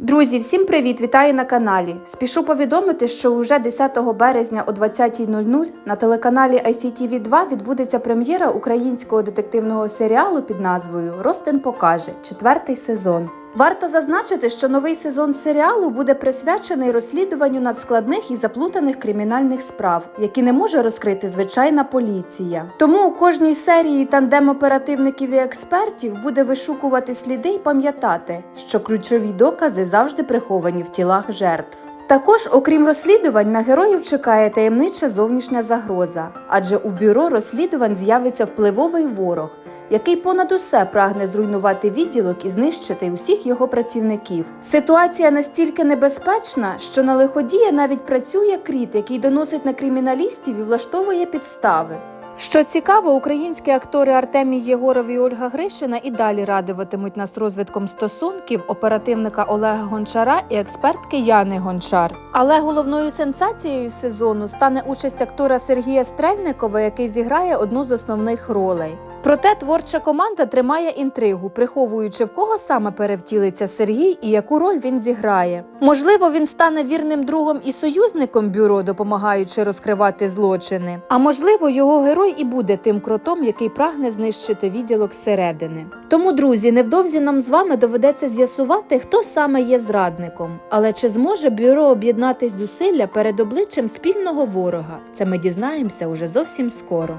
Друзі, всім привіт! Вітаю на каналі. Спішу повідомити, що уже 10 березня о 20.00 на телеканалі ICTV 2 відбудеться прем'єра українського детективного серіалу під назвою Ростин покаже четвертий сезон. Варто зазначити, що новий сезон серіалу буде присвячений розслідуванню надскладних і заплутаних кримінальних справ, які не може розкрити звичайна поліція. Тому у кожній серії тандем оперативників і експертів буде вишукувати сліди і пам'ятати, що ключові докази завжди приховані в тілах жертв. Також, окрім розслідувань, на героїв чекає таємнича зовнішня загроза, адже у бюро розслідувань з'явиться впливовий ворог, який понад усе прагне зруйнувати відділок і знищити усіх його працівників. Ситуація настільки небезпечна, що на лиходія навіть працює кріт, який доносить на криміналістів і влаштовує підстави. Що цікаво, українські актори Артемій Єгоров і Ольга Гришина і далі радуватимуть нас розвитком стосунків оперативника Олега Гончара і експертки Яни Гончар. Але головною сенсацією сезону стане участь актора Сергія Стрельникова, який зіграє одну з основних ролей. Проте творча команда тримає інтригу, приховуючи в кого саме перевтілиться Сергій і яку роль він зіграє. Можливо, він стане вірним другом і союзником бюро, допомагаючи розкривати злочини. А можливо, його герой і буде тим кротом, який прагне знищити відділок зсередини. Тому, друзі, невдовзі нам з вами доведеться з'ясувати, хто саме є зрадником. Але чи зможе бюро об'єднати зусилля перед обличчям спільного ворога? Це ми дізнаємося уже зовсім скоро.